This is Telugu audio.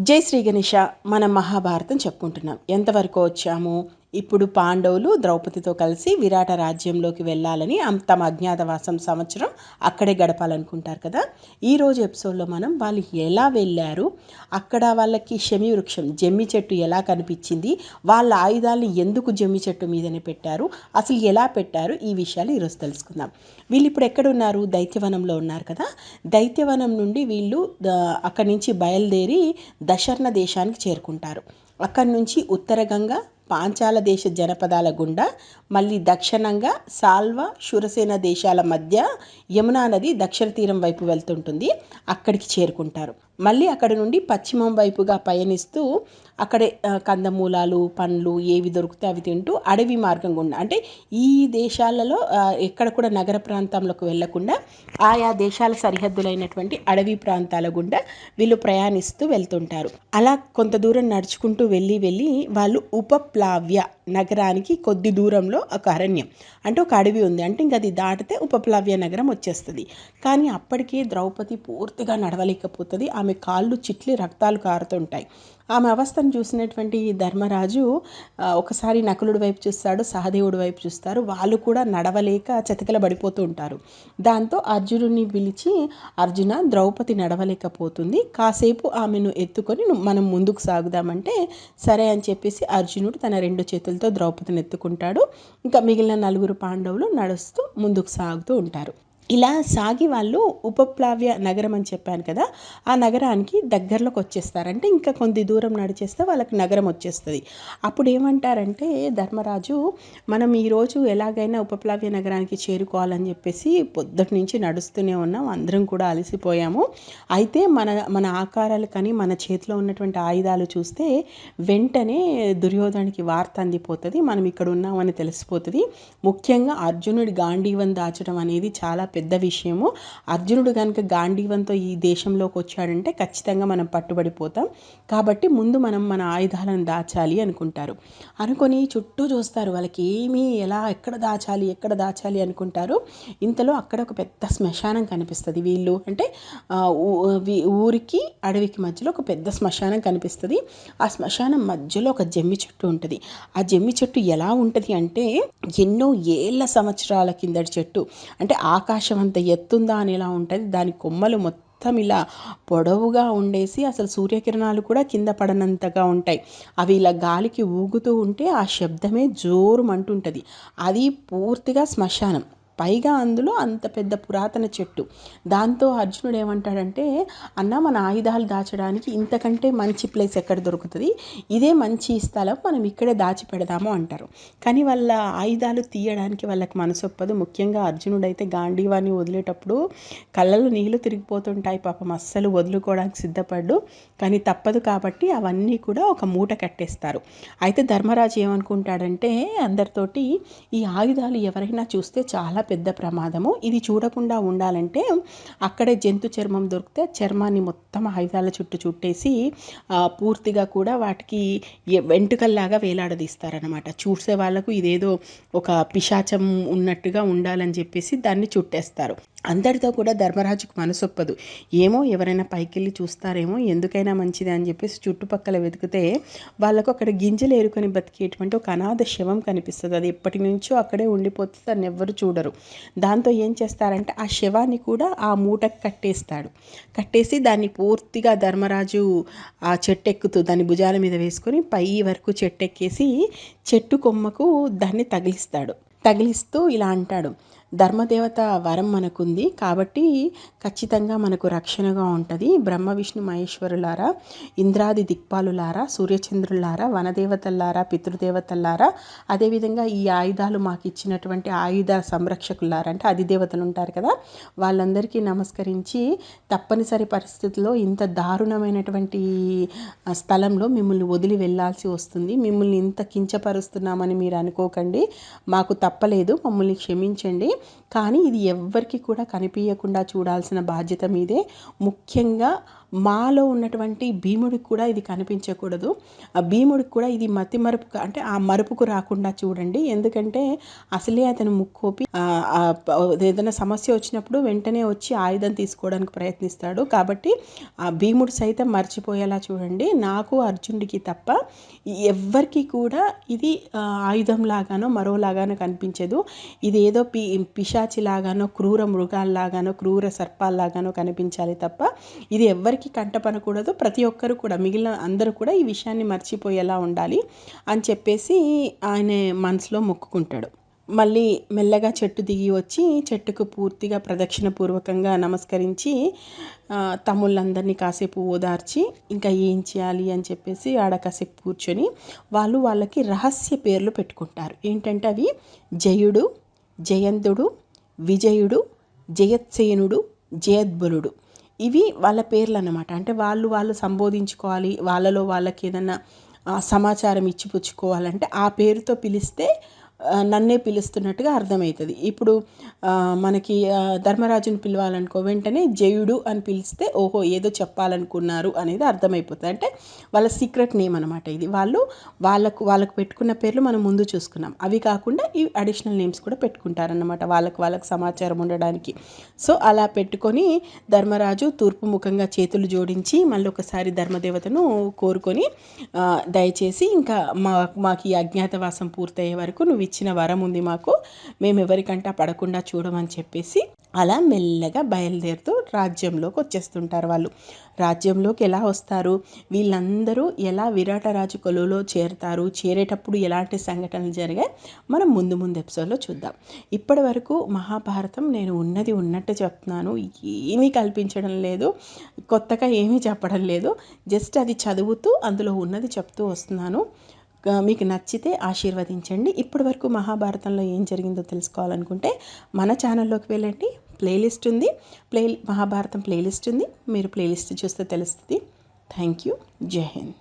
జై శ్రీ గణేష మనం మహాభారతం చెప్పుకుంటున్నాం. ఎంతవరకు వచ్చాము? ఇప్పుడు పాండవులు ద్రౌపదితో కలిసి విరాట రాజ్యంలోకి వెళ్ళాలని తమ అజ్ఞాతవాసం సంవత్సరం అక్కడే గడపాలనుకుంటారు కదా. ఈరోజు ఎపిసోడ్లో మనం వాళ్ళు ఎలా వెళ్ళారు అక్కడ వాళ్ళకి శమి వృక్షం జమ్మి చెట్టు ఎలా కనిపించింది వాళ్ళ ఆయుధాలను ఎందుకు జమ్మి చెట్టు మీదనే పెట్టారు అసలు ఎలా పెట్టారు ఈ విషయాలు ఈరోజు తెలుసుకుందాం. వీళ్ళు ఇప్పుడు ఎక్కడున్నారు? దైత్యవనంలో ఉన్నారు కదా. దైత్యవనం నుండి వీళ్ళు అక్కడి నుంచి బయలుదేరి దశర్ణ దేశానికి చేరుకుంటారు. అక్కడి నుంచి ఉత్తర గంగ పాంచాల దేశ జనపదాల గుండా మళ్ళీ దక్షిణంగా సాల్వ శూరసేన దేశాల మధ్య యమునా నది దక్షిణ తీరం వైపు వెళ్తుంటుంది. అక్కడికి చేరుకుంటారు. మళ్ళీ అక్కడ నుండి పశ్చిమం వైపుగా పయనిస్తూ అక్కడే కందమూలాలు పండ్లు ఏవి దొరికితే అవి తింటూ అడవి మార్గం గుండా అంటే ఈ దేశాలలో ఎక్కడ కూడా నగర ప్రాంతంలోకి వెళ్ళకుండా ఆయా దేశాల సరిహద్దులైనటువంటి అడవి ప్రాంతాల గుండా వీళ్ళు ప్రయాణిస్తూ వెళ్తుంటారు. అలా కొంత దూరం నడుచుకుంటూ వెళ్ళి వెళ్ళి వాళ్ళు ఉపప్లావ్య నగరానికి కొద్ది దూరంలో ఒక అరణ్యం అంటే ఒక అడవి ఉంది అంటే ఇంక అది దాటితే ఉపప్లావ్య నగరం వచ్చేస్తుంది. కానీ అప్పటికే ద్రౌపది పూర్తిగా నడవలేకపోతుంది. ఆమె కాళ్ళు చిట్లి రక్తాలు కారుతుంటాయి. ఆమె అవస్థను చూసినటువంటి ధర్మరాజు ఒకసారి నకులుడి వైపు చూస్తాడు సహదేవుడి వైపు చూస్తారు. వాళ్ళు కూడా నడవలేక చతికల పడిపోతూ ఉంటారు. దాంతో అర్జునుడిని పిలిచి అర్జున ద్రౌపది నడవలేకపోతుంది. కాసేపు ఆమెను ఎత్తుకొని మనం ముందుకు సాగుదామంటే సరే అని చెప్పేసి అర్జునుడు తన రెండు చేతులతో ద్రౌపదిని ఎత్తుకుంటాడు. ఇంకా మిగిలిన నలుగురు పాండవులు నడుస్తూ ముందుకు సాగుతూ ఉంటారు. ఇలా సాగి వాళ్ళు ఉపప్లావ్య నగరం అని చెప్పాను కదా ఆ నగరానికి దగ్గరలోకి వచ్చేస్తారు అంటే ఇంకా కొద్ది దూరం నడిచేస్తే వాళ్ళకి నగరం వచ్చేస్తుంది. అప్పుడు ఏమంటారంటే ధర్మరాజు మనం ఈరోజు ఎలాగైనా ఉపప్లావ్య నగరానికి చేరుకోవాలని చెప్పేసి పొద్దుటి నుంచి నడుస్తూనే ఉన్నాం అందరం కూడా అలసిపోయాము. అయితే మన మన ఆకారాలు కానీ మన చేతిలో ఉన్నటువంటి ఆయుధాలు చూస్తే వెంటనే దుర్యోధనికి వార్త అందిపోతుంది మనం ఇక్కడ ఉన్నామని తెలిసిపోతుంది. ముఖ్యంగా అర్జునుడి గాంధీవన్ దాచడం అనేది చాలా పెద్ద విషయము. అర్జునుడు కనుక గాంధీవంతో ఈ దేశంలోకి వచ్చాడంటే ఖచ్చితంగా మనం పట్టుబడిపోతాం. కాబట్టి ముందు మనం మన ఆయుధాలను దాచాలి అనుకుంటారు. అనుకొని చుట్టూ చూస్తారు వాళ్ళకి ఏమి ఎలా ఎక్కడ దాచాలి ఎక్కడ దాచాలి అనుకుంటారు. ఇంతలో అక్కడ ఒక పెద్ద శ్మశానం కనిపిస్తుంది. వీళ్ళు అంటే ఊరికి అడవికి మధ్యలో ఒక పెద్ద శ్మశానం కనిపిస్తుంది. ఆ శ్మశానం మధ్యలో ఒక జమ్మి చెట్టు ఉంటుంది. ఆ జమ్మి చెట్టు ఎలా ఉంటుంది అంటే ఎన్నో ఏళ్ళ సంవత్సరాల కిందటి చెట్టు. అంటే ఆకాశ ఆకాశం అంత ఎత్తుందా అని ఇలా ఉంటుంది. దాని కొమ్మలు మొత్తం ఇలా పొడవుగా ఉండేసి అసలు సూర్యకిరణాలు కూడా కింద పడనంతగా ఉంటాయి. అవి ఇలా గాలికి ఊగుతూ ఉంటే ఆ శబ్దమే జోరుమంటుంటుంది. అది పూర్తిగా శ్మశానం. పైగా అందులో అంత పెద్ద పురాతన చెట్టు. దాంతో అర్జునుడు ఏమంటాడంటే అన్న మన ఆయుధాలు దాచడానికి ఇంతకంటే మంచి ప్లేస్ ఎక్కడ దొరుకుతుంది? ఇదే మంచి స్థలం మనం ఇక్కడే దాచి పెడదాము అంటారు. కానీ వాళ్ళ ఆయుధాలు తీయడానికి వాళ్ళకి మనసొప్పదు. ముఖ్యంగా అర్జునుడు అయితే గాంధీవాన్ని వదిలేటప్పుడు కళ్ళలో నీళ్ళు తిరిగిపోతుంటాయి. పాపం అస్సలు వదులుకోవడానికి సిద్ధపడ్డు. కానీ తప్పదు కాబట్టి అవన్నీ కూడా ఒక మూట కట్టేస్తారు. అయితే ధర్మరాజు ఏమనుకుంటాడంటే అందరితోటి ఈ ఆయుధాలు ఎవరైనా చూస్తే చాలా పెద్ద ప్రమాదము. ఇది చూడకుండా ఉండాలంటే అక్కడే జంతు చర్మం దొరికితే చర్మాన్ని మొత్తం ఆయుధాల చుట్టూ చుట్టేసి పూర్తిగా కూడా వాటికి వెంటుకల్లాగా వేలాడదీస్తారనమాట చూసే వాళ్ళకు ఇదేదో ఒక పిశాచం ఉన్నట్టుగా ఉండాలని చెప్పేసి దాన్ని చుట్టేస్తారు. అందరితో కూడా ధర్మరాజుకు మనసొప్పదు ఏమో ఎవరైనా పైకెళ్ళి చూస్తారేమో ఎందుకైనా మంచిది అని చెప్పేసి చుట్టుపక్కల వెతికితే వాళ్ళకు అక్కడ గింజలు ఏరుకొని బతికేటువంటి ఒక అనాథ శవం కనిపిస్తుంది. అది ఎప్పటి నుంచో అక్కడే ఉండిపోతే దాన్ని ఎవ్వరు చూడరు. దాంతో ఏం చేస్తారంటే ఆ శవాన్ని కూడా ఆ మూటకు కట్టేస్తాడు. కట్టేసి దాన్ని పూర్తిగా ధర్మరాజు ఆ చెట్టు ఎక్కుతూ దాన్ని భుజాల మీద వేసుకొని పై వరకు చెట్టు ఎక్కేసి చెట్టు కొమ్మకు దాన్ని తగిలిస్తాడు. తగిలిస్తూ ఇలా అంటాడు. ధర్మదేవత వరం మనకుంది. కాబట్టి ఖచ్చితంగా మనకు రక్షణగా ఉంటుంది. బ్రహ్మ విష్ణు మహేశ్వరులారా ఇంద్రాది దిక్పాలులారా సూర్యచంద్రులారా వనదేవతల్లారా పితృదేవతల్లారా అదేవిధంగా ఈ ఆయుధాలు మాకు ఇచ్చినటువంటి ఆయుధ సంరక్షకులారా అంటే అధిదేవతలు ఉంటారు కదా వాళ్ళందరికీ నమస్కరించి తప్పనిసరి పరిస్థితుల్లో ఇంత దారుణమైనటువంటి స్థలంలో మిమ్మల్ని వదిలి వెళ్ళాల్సి వస్తుంది. మిమ్మల్ని ఇంత కించపరుస్తున్నామని మీరు అనుకోకండి. మాకు తప్పలేదు. మమ్మల్ని క్షమించండి. కానీ ఇది ఎవ్వరికి కూడా కనిపించకుండా చూడాల్సిన బాధ్యత మీదే. ముఖ్యంగా మాలో ఉన్నటువంటి భీముడికి కూడా ఇది కనిపించకూడదు. ఆ భీముడికి కూడా ఇది మతి మరుపు అంటే ఆ మరుపుకు రాకుండా చూడండి. ఎందుకంటే అసలే అతను ముక్కోపి ఏదైనా సమస్య వచ్చినప్పుడు వెంటనే వచ్చి ఆయుధం తీసుకోవడానికి ప్రయత్నిస్తాడు. కాబట్టి ఆ భీముడు సైతం మర్చిపోయేలా చూడండి. నాకు అర్జునుడికి తప్ప ఎవ్వరికి కూడా ఇది ఆయుధం లాగానో మరోలాగానో కనిపించదు. ఇది ఏదో పి పిశాచి లాగానో క్రూర మృగాల్లాగానో క్రూర సర్పాల్లాగానో కనిపించాలి తప్ప ఇది ఎవ్వరికి కంటపనకూడదు ప్రతి ఒక్కరు కూడా మిగిలిన అందరూ కూడా ఈ విషయాన్ని మర్చిపోయేలా ఉండాలి అని చెప్పేసి ఆయన మనసులో మొక్కుకుంటాడు. మళ్ళీ మెల్లగా చెట్టు దిగి వచ్చి చెట్టుకు పూర్తిగా ప్రదక్షిణ పూర్వకంగా నమస్కరించి తమ్ముళ్ళందరినీ కాసేపు ఓదార్చి ఇంకా ఏం చేయాలి అని చెప్పేసి ఆడ కాసేపు కూర్చొని వాళ్ళు వాళ్ళకి రహస్య పేర్లు పెట్టుకుంటారు. ఏంటంటే అవి జయుడు జయంతుడు విజయుడు జయత్సేనుడు జయద్బలుడు ఇవి వాళ్ళ పేర్లు అన్నమాట అంటే వాళ్ళు వాళ్ళు సంబోధించుకోవాలి వాళ్ళలో వాళ్ళకి ఏదన్నా సమాచారం ఇచ్చిపుచ్చుకోవాలంటే ఆ పేరుతో పిలిస్తే నన్నే పిలుస్తున్నట్టుగా అర్థమవుతుంది. ఇప్పుడు మనకి ధర్మరాజును ధర్మరాజుని పిలవాలనుకో వెంటనే జయుడు అని పిలిస్తే ఓహో ఏదో చెప్పాలనుకున్నారు అనేది అర్థమైపోతుంది. అంటే వాళ్ళ సీక్రెట్ నేమ్ అనమాట ఇది. వాళ్ళు వాళ్ళకు వాళ్ళకు పెట్టుకున్న పేర్లు మనం ముందు చూసుకున్నాం. అవి కాకుండా ఈ అడిషనల్ నేమ్స్ కూడా పెట్టుకుంటారన్నమాట వాళ్ళకు వాళ్ళకు సమాచారం ఉండడానికి. సో అలా పెట్టుకొని ధర్మరాజు తూర్పు ముఖంగా చేతులు జోడించి మళ్ళీ ఒకసారి ధర్మదేవతను కోరుకొని దయచేసి ఇంకా మా మాకు ఈ అజ్ఞాతవాసం పూర్తయ్యే వరకు నువ్వు ఇచ్చిన వరం ఉంది మాకు. మేము ఎవరికంటా పడకుండా చూడమని చెప్పేసి అలా మెల్లగా బయలుదేరుతూ రాజ్యంలోకి వచ్చేస్తుంటారు వాళ్ళు. రాజ్యంలోకి ఎలా వస్తారు? వీళ్ళందరూ ఎలా విరాటరాజు కొలువులో చేరుతారు? చేరేటప్పుడు ఎలాంటి సంఘటనలు జరిగాయి? మనం ముందు ముందు ఎపిసోడ్లో చూద్దాం. ఇప్పటి వరకు మహాభారతం నేను ఉన్నది ఉన్నట్టు చెప్తున్నాను. ఏమీ కల్పించడం లేదు. కొత్తగా ఏమీ చెప్పడం లేదు. జస్ట్ అది చదువుతూ అందులో ఉన్నది చెప్తూ వస్తున్నాను. మీకు నచ్చితే ఆశీర్వదించండి. ఇప్పటి వరకు మహాభారతంలో ఏం జరిగిందో తెలుసుకోవాలనుకుంటే మన ఛానల్లోకి వెళ్ళండి. ప్లేలిస్ట్ ఉంది. ప్లే మహాభారతం ప్లేలిస్ట్ ఉంది. మీరు ప్లేలిస్ట్ చూస్తే తెలుస్తుంది. Thank you. జై హింద్.